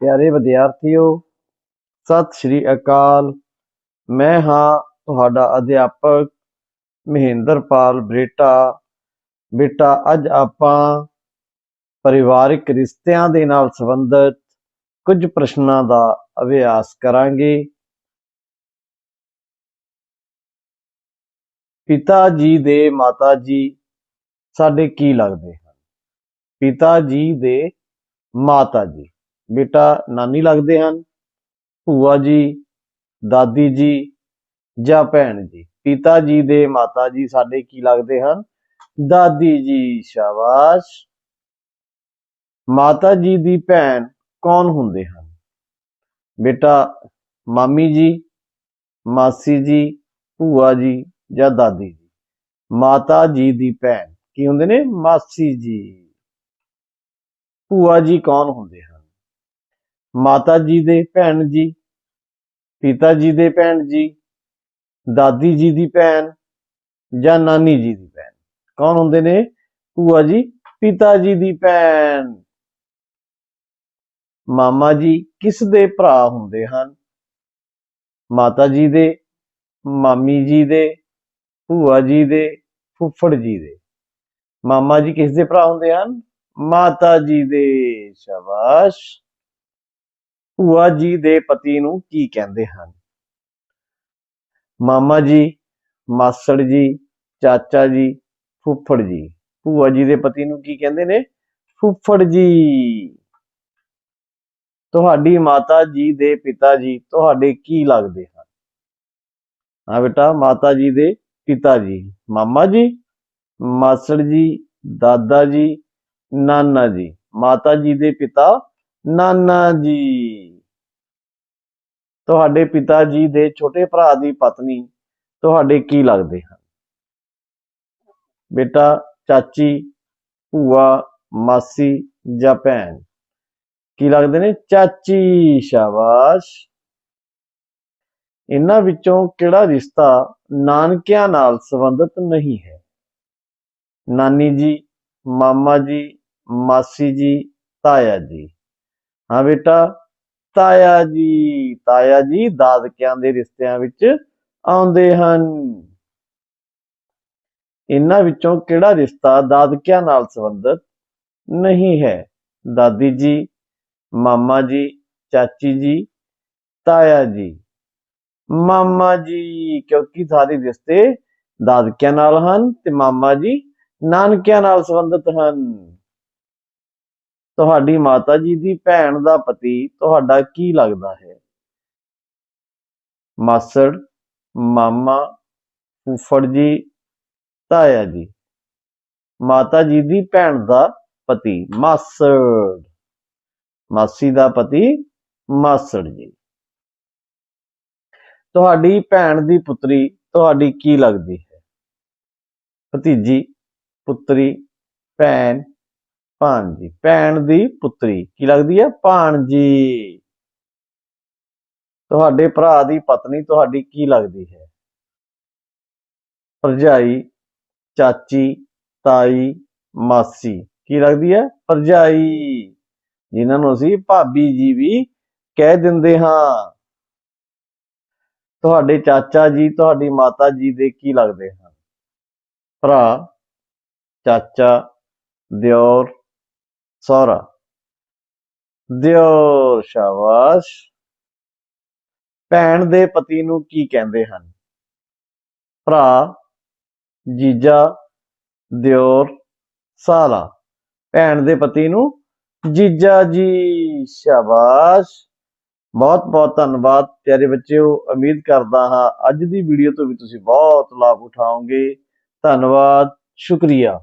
ਪਿਆਰੇ ਵਿਦਿਆਰਥੀਓ, ਸਤਿ ਸ਼੍ਰੀ ਅਕਾਲ। ਮੈਂ ਹਾਂ ਤੁਹਾਡਾ ਅਧਿਆਪਕ ਮਹਿੰਦਰਪਾਲ ਬਰੇਟਾ। ਬੇਟਾ, ਅੱਜ ਆਪਾਂ ਪਰਿਵਾਰਿਕ ਰਿਸ਼ਤਿਆਂ ਦੇ ਨਾਲ ਸੰਬੰਧਿਤ ਕੁਝ ਪ੍ਰਸ਼ਨਾਂ ਦਾ ਅਭਿਆਸ ਕਰਾਂਗੇ। ਪਿਤਾ ਜੀ ਦੇ ਮਾਤਾ ਜੀ ਸਾਡੇ ਕੀ ਲੱਗਦੇ ਹਨ? ਪਿਤਾ ਜੀ ਦੇ ਮਾਤਾ ਜੀ। ਬੇਟਾ ਨਾਨੀ ਲੱਗਦੇ ਹਨ, ਭੂਆ ਜੀ, ਦਾਦੀ ਜੀ ਜਾਂ ਭੈਣ ਜੀ। ਪਿਤਾ ਜੀ ਦੇ ਮਾਤਾ ਜੀ ਸਾਡੇ ਕੀ ਲੱਗਦੇ ਹਨ? ਦਾਦੀ ਜੀ, ਸ਼ਾਬਾਸ਼। ਮਾਤਾ ਜੀ ਦੀ ਭੈਣ ਕੌਣ ਹੁੰਦੇ ਹਨ? ਬੇਟਾ ਮਾਮੀ ਜੀ, ਮਾਸੀ ਜੀ, ਭੂਆ ਜੀ ਜਾਂ ਦਾਦੀ ਜੀ? ਮਾਤਾ ਜੀ ਦੀ ਭੈਣ ਕੀ ਹੁੰਦੇ ਨੇ? ਮਾਸੀ ਜੀ। ਭੂਆ ਜੀ ਕੌਣ ਹੁੰਦੇ ਹਨ? ਮਾਤਾ ਜੀ ਦੇ ਭੈਣ ਜੀ, ਪਿਤਾ ਜੀ ਦੇ ਭੈਣ ਜੀ, ਦਾਦੀ ਜੀ ਦੀ ਭੈਣ ਜਾਂ ਨਾਨੀ ਜੀ ਦੀ ਭੈਣ। ਕੌਣ ਹੁੰਦੇ ਨੇ? ਭੂਆ ਜੀ, ਪਿਤਾ ਜੀ ਦੀ ਭੈਣ। ਮਾਮਾ ਜੀ ਕਿਸ ਦੇ ਭਰਾ ਹੁੰਦੇ ਹਨ? ਮਾਤਾ ਜੀ ਦੇ, ਮਾਮੀ ਜੀ ਦੇ, ਭੂਆ ਜੀ ਦੇ, ਫੁੱਫੜ ਜੀ ਦੇ। ਮਾਮਾ ਜੀ ਕਿਸ ਦੇ ਭਰਾ ਹੁੰਦੇ ਹਨ? ਮਾਤਾ ਜੀ ਦੇ। ਸ਼ਾਬਾਸ਼। ਭੂਆ ਜੀ ਦੇ ਪਤੀ ਨੂੰ ਕੀ ਕਹਿੰਦੇ ਹਨ? ਮਾਮਾ ਜੀ, ਮਾਸੜ ਜੀ, ਚਾਚਾ ਜੀ, ਫੁੱਫੜ ਜੀ। ਭੂਆ ਜੀ ਦੇ ਪਤੀ ਨੂੰ ਕੀ ਕਹਿੰਦੇ ਨੇ? ਫੁੱਫੜ ਜੀ। ਤੁਹਾਡੀ ਮਾਤਾ ਜੀ ਦੇ ਪਿਤਾ ਜੀ, ਤੁਹਾਡੇ ਕੀ ਲੱਗਦੇ ਹਨ? ਹਾਂ ਬੇਟਾ, ਮਾਤਾ ਜੀ ਦੇ ਪਿਤਾ ਜੀ। ਮਾਮਾ ਜੀ, ਮਾਸੜ ਜੀ, ਦਾਦਾ ਜੀ, ਨਾਨਾ ਜੀ। ਮਾਤਾ ਜੀ ਦੇ ਪਿਤਾ, ਨਾਨਾ ਜੀ। ਤੁਹਾਡੇ ਪਿਤਾ ਜੀ ਦੇ ਛੋਟੇ ਭਰਾ ਦੀ ਪਤਨੀ ਤੁਹਾਡੇ ਕੀ ਲੱਗਦੇ ਹਨ? ਬੇਟਾ, ਚਾਚੀ, ਭੂਆ, ਮਾਸੀ ਜਾਂ ਭੈਣ? ਕੀ ਲੱਗਦੇ ਨੇ? ਚਾਚੀ, ਸ਼ਾਬਾਸ਼! ਇਹਨਾਂ ਵਿੱਚੋਂ ਕਿਹੜਾ ਰਿਸ਼ਤਾ ਨਾਨਕਿਆਂ ਨਾਲ ਸੰਬੰਧਿਤ ਨਹੀਂ ਹੈ? ਨਾਨੀ ਜੀ, ਮਾਮਾ ਜੀ, ਮਾਸੀ ਜੀ, ਤਾਇਆ ਜੀ। ਹਾਂ ਬੇਟਾ ਤਾਇਆ ਜੀ ਤਾਇਆ ਜੀ ਦਾਦਕਿਆਂ ਦੇ ਰਿਸ਼ਤਿਆਂ ਵਿੱਚ ਆਉਂਦੇ ਹਨ। ਇਹਨਾਂ ਵਿੱਚੋਂ ਕਿਹੜਾ ਰਿਸ਼ਤਾ ਦਾਦਕਿਆਂ ਨਾਲ ਸੰਬੰਧਿਤ ਨਹੀਂ ਹੈ? ਦਾਦੀ ਜੀ, ਮਾਮਾ ਜੀ, ਚਾਚੀ ਜੀ, ਤਾਇਆ ਜੀ। ਮਾਮਾ ਜੀ, ਕਿਉਂਕਿ ਸਾਰੇ ਰਿਸ਼ਤੇ ਦਾਦਕਿਆਂ ਨਾਲ ਹਨ ਤੇ ਮਾਮਾ ਜੀ ਨਾਨਕਿਆਂ ਨਾਲ ਸੰਬੰਧਿਤ ਹਨ। ਤੁਹਾਡੀ ਮਾਤਾ ਜੀ ਦੀ ਭੈਣ ਦਾ ਪਤੀ ਤੁਹਾਡਾ ਕੀ ਲੱਗਦਾ ਹੈ? ਮਾਸੜ, ਮਾਮਾ, ਫੁੱਫੜ ਜੀ, ਤਾਇਆ ਜੀ। ਮਾਤਾ ਜੀ ਦੀ ਭੈਣ ਦਾ ਪਤੀ ਮਾਸੜ। ਮਾਸੀ ਦਾ ਪਤੀ ਮਾਸੜ ਜੀ। ਤੁਹਾਡੀ ਭੈਣ ਦੀ ਪੁੱਤਰੀ ਤੁਹਾਡੀ ਕੀ ਲੱਗਦੀ ਹੈ? ਭਤੀਜੀ, ਪੁੱਤਰੀ, ਭੈਣ ਭਾਣਜੀ, ਭੈਣ ਦੀ ਪੁੱਤਰੀ। ਕੀ ਲੱਗਦੀ ਹੈ? ਭਾਣਜੀ। ਤੁਹਾਡੇ ਭਰਾ ਦੀ ਪਤਨੀ ਤੁਹਾਡੀ ਕੀ ਲੱਗਦੀ ਹੈ? ਭਰਜਾਈ, ਚਾਚੀ, ਤਾਈ, ਮਾਸੀ। ਕੀ ਲੱਗਦੀ ਹੈ? ਭਰਜਾਈ। ਜਿਨ੍ਹਾਂ ਨੂੰ ਅਸੀਂ ਭਾਬੀ ਜੀ ਵੀ ਕਹਿ ਦਿੰਦੇ ਹਾਂ। ਤੁਹਾਡੇ ਚਾਚਾ ਜੀ, ਤੁਹਾਡੀ ਮਾਤਾ ਜੀ ਦੇ ਕੀ ਲੱਗਦੇ ਹਨ? ਭਰਾ, ਚਾਚਾ, ਦਿਓਰ ਸਹੁਰਾ ਦਿਓਰ ਸ਼ਾਬਾਸ਼, ਭੈਣ ਦੇ ਪਤੀ ਨੂੰ ਕੀ ਕਹਿੰਦੇ ਹਨ? ਭਰਾ, ਜੀਜਾ, ਦਿਓਰ, ਸਾਲਾ। ਭੈਣ ਦੇ ਪਤੀ ਨੂੰ, ਜੀਜਾ ਜੀ, ਸ਼ਾਬਾਸ਼। ਬਹੁਤ ਬਹੁਤ ਧੰਨਵਾਦ, ਪਿਆਰੇ ਬੱਚਿਓ। ਉਮੀਦ ਕਰਦਾ ਹਾਂ ਅੱਜ ਦੀ ਵੀਡੀਓ ਤੋਂ ਵੀ ਤੁਸੀਂ ਬਹੁਤ ਲਾਭ ਉਠਾਓਗੇ। ਧੰਨਵਾਦ, ਸ਼ੁਕਰੀਆ।